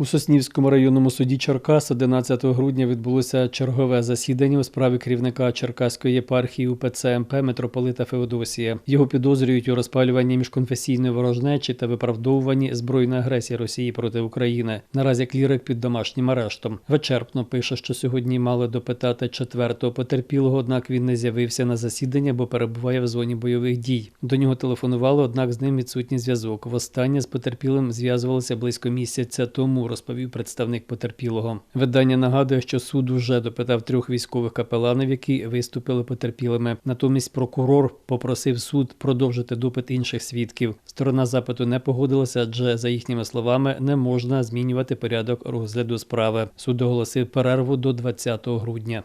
У Соснівському районному суді Черкас 11 грудня відбулося чергове засідання у справі керівника Черкаської єпархії УПЦ МП митрополита Феодосія. Його підозрюють у розпалюванні міжконфесійної ворожнечі та виправдовуванні збройної агресії Росії проти України. Наразі клірик під домашнім арештом. Вичерпно пише, що сьогодні мали допитати четвертого потерпілого, однак він не з'явився на засідання, бо перебуває в зоні бойових дій. До нього телефонували, однак з ним відсутній зв'язок. Востаннє з потерпілим зв'язувалися близько місяця тому, розповів представник потерпілого. Видання нагадує, що суд уже допитав трьох військових капеланів, які виступили потерпілими. Натомість прокурор попросив суд продовжити допит інших свідків. Сторона запиту не погодилася, адже за їхніми словами не можна змінювати порядок розгляду справи. Суд оголосив перерву до 20 грудня.